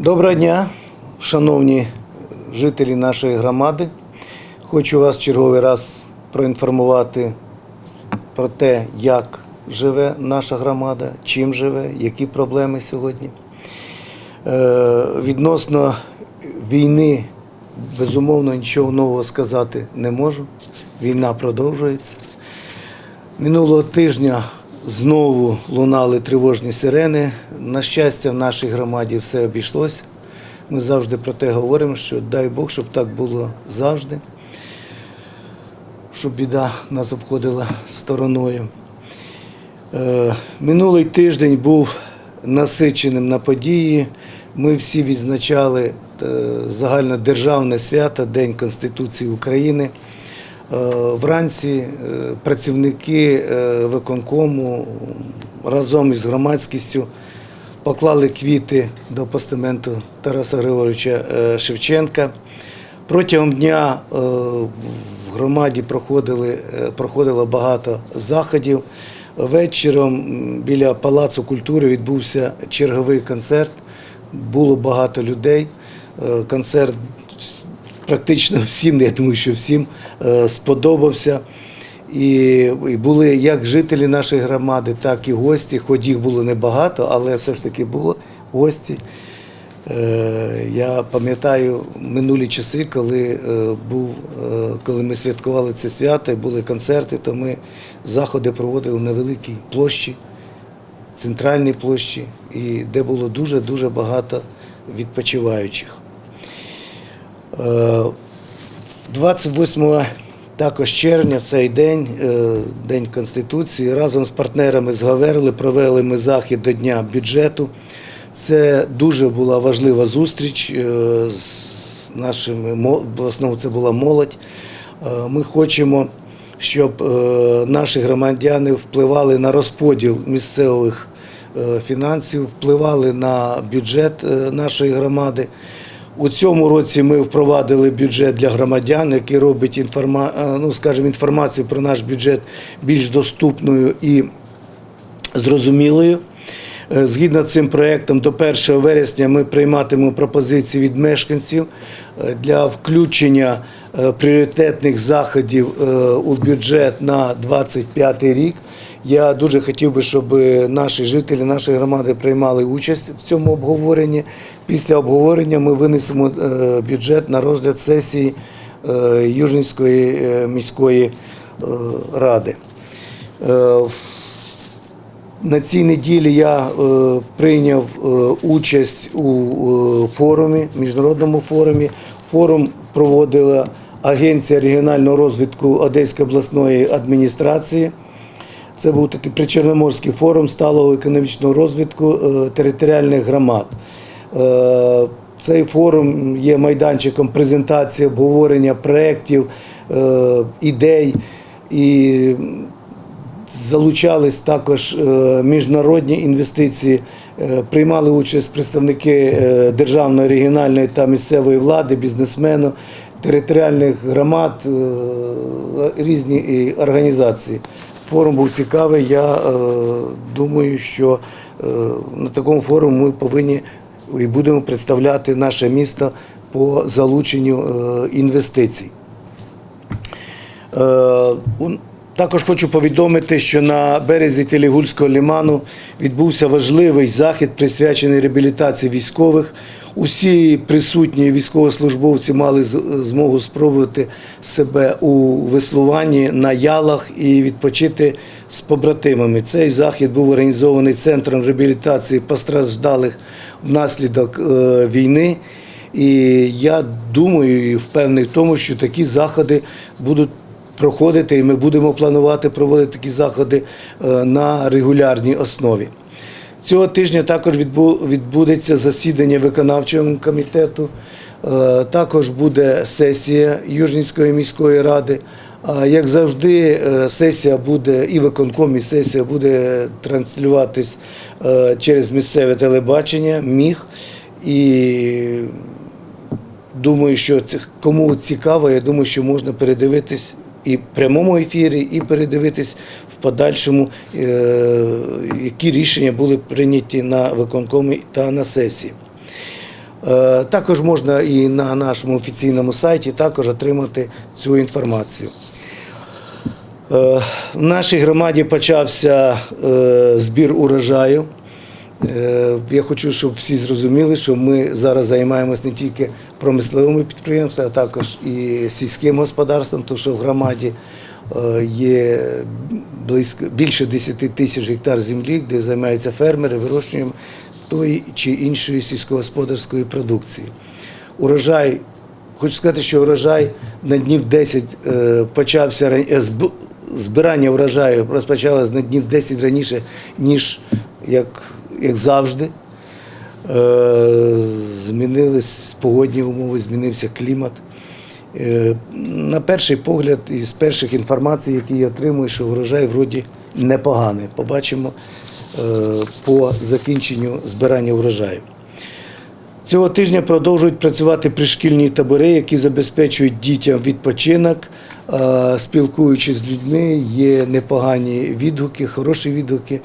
Доброго дня, шановні жителі нашої громади. Хочу вас черговий раз проінформувати про те, як живе наша громада, чим живе, які проблеми сьогодні. Е, Відносно війни, безумовно, нічого нового сказати не можу. Війна продовжується. Минулого тижня знову лунали тривожні сирени. На щастя, в нашій громаді все обійшлося. Ми завжди про те говоримо, що дай Бог, щоб так було завжди, щоб біда нас обходила стороною. Е, Минулий тиждень був насиченим на події. Ми всі відзначали е, загальнодержавне свято День Конституції України. Е, Вранці працівники виконкому разом із громадськістю поклали квіти до постаменту Тараса Григоровича е, Шевченка. Протягом дня е, в громаді проходили, е, проходило багато заходів. Вечором біля Палацу культури відбувся черговий концерт. Було багато людей. Концерт практично всім, я думаю, що всім сподобався. І, і були як жителі нашої громади, так і гості. Хоч їх було небагато, але все ж таки було гості. Е, Я пам'ятаю минулі часи, коли е, був, е, коли ми святкували це свято, були концерти, то ми заходи проводили на великій площі, центральній площі, і де було дуже-дуже багато відпочиваючих. Е, 28 також червня, цей день, е, День Конституції, разом з партнерами з Гаверли провели ми захід до Дня бюджету. Це дуже була важлива зустріч е, з нашими, в основному це була молодь. Е, Ми хочемо, щоб наші громадяни впливали на розподіл місцевих фінансів, впливали на бюджет нашої громади. У цьому році ми впровадили бюджет для громадян, який робить інформа... е, ну, скажімо, інформацію про наш бюджет більш доступною і зрозумілою. Е, Згідно цим проєктом, до 1 вересня ми прийматимемо пропозиції від мешканців е, для включення пріоритетних заходів у бюджет на 2025 рік. Я дуже хотів би, щоб наші жителі нашої громади приймали участь в цьому обговоренні. Після обговорення ми винесемо е, бюджет на розгляд сесії е, Южненської е, міської ради. На цій неділі я прийняв участь у форумі, міжнародному форумі. Форум проводила Агенція регіонального розвитку Одеської обласної адміністрації. Це був такий причорноморський форум сталого економічного розвитку е, територіальних громад. Е, Цей форум є майданчиком презентації, обговорення проєктів, е, ідей і залучались також міжнародні інвестиції. Приймали участь представники державної, регіональної та місцевої влади, бізнесмени, територіальних громад, різні організації. Форум був цікавий. Я е, думаю, що е, на такому форумі ми повинні і будемо представляти наше місто по залученню е, інвестицій. Е, Також хочу повідомити, що на березі Телігульського лиману відбувся важливий захід, присвячений реабілітації військових. Усі присутні військовослужбовці мали змогу спробувати себе у веслуванні на ялах і відпочити з побратимами. Цей захід був організований центром реабілітації постраждалих внаслідок е, війни. І я думаю і впевнений в тому, що такі заходи будуть проходити, і ми будемо планувати проводити такі заходи е, на регулярній основі. Цього тижня також відбу- відбудеться засідання виконавчого комітету. Е, Також буде сесія Южнінської міської ради. Як завжди, е, сесія буде і виконком, і сесія буде транслюватись е, через місцеве телебачення, міг. І думаю, що це кому цікаво, я думаю, що можна передивитись і в прямому ефірі, і передивитись подальшому, е, які рішення були прийняті на виконкомі та на сесії. Е, Також можна і на нашому офіційному сайті також отримати цю інформацію. Е, В нашій громаді почався збір урожаю. Я хочу, щоб всі зрозуміли, що ми зараз займаємось не тільки промисловими підприємствами, а також і сільським господарством, тому що в громаді є близько більше 10 тисяч гектар землі, де займаються фермери вирощуванням тої чи іншої сільськогосподарської продукції. Урожай, хочу сказати, що урожай на днів 10 е, почався е, зб- збирання урожаю розпочалось на днів 10 раніше, ніж як, як завжди. Е, Змінились погодні умови, змінився клімат. Е, На перший погляд, із перших інформацій, які я отримую, що врожай вроді непоганий. Побачимо е, по закінченню збирання врожаю. Цього тижня продовжують працювати пришкільні табори, які забезпечують дітям відпочинок. Спілкуючись з людьми, є непогані відгуки, хороші відгуки.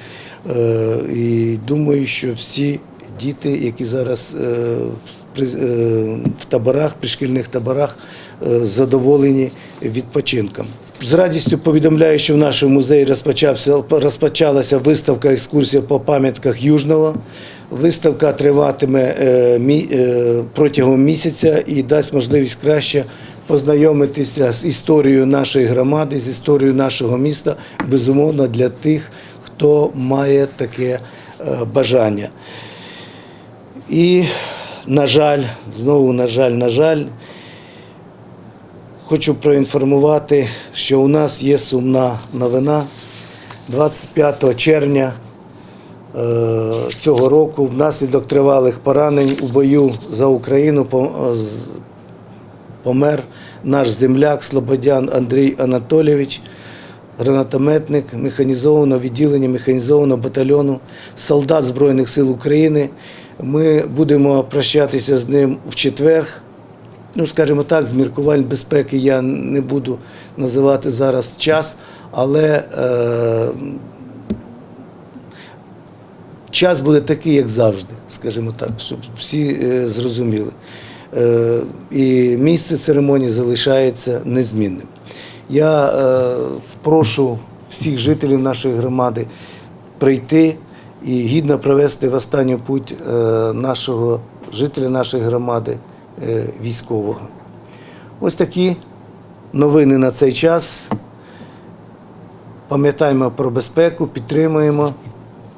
Е, І думаю, що всі діти, які зараз в таборах, пришкільних таборах, задоволені відпочинком. З радістю повідомляю, що в нашому музеї розпочався, розпочалася виставка екскурсія по пам'ятках Южного. Виставка триватиме е, е, протягом місяця і дасть можливість краще познайомитися з історією нашої громади, з історією нашого міста, безумовно, для тих, хто має таке е, бажання. І, на жаль, знову, на жаль, на жаль, хочу проінформувати, що у нас є сумна новина 25 червня е, цього року внаслідок тривалих поранень у бою за Україну помер наш земляк Слободян Андрій Анатолійович, гранатометник механізованого відділення механізованого батальйону солдат Збройних сил України. Ми будемо прощатися з ним в четвер. Ну, скажімо так, з міркувань безпеки я не буду називати зараз час, але е, час буде такий, як завжди, скажімо так, щоб всі е, зрозуміли. Е, і місце церемонії залишається незмінним. Я е, прошу всіх жителів нашої громади прийти і гідно провести в останню путь е, нашого жителя нашої громади військового. Ось такі новини на цей час. Пам'ятаємо про безпеку, підтримуємо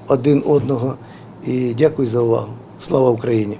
один одного і дякую за увагу. Слава Україні!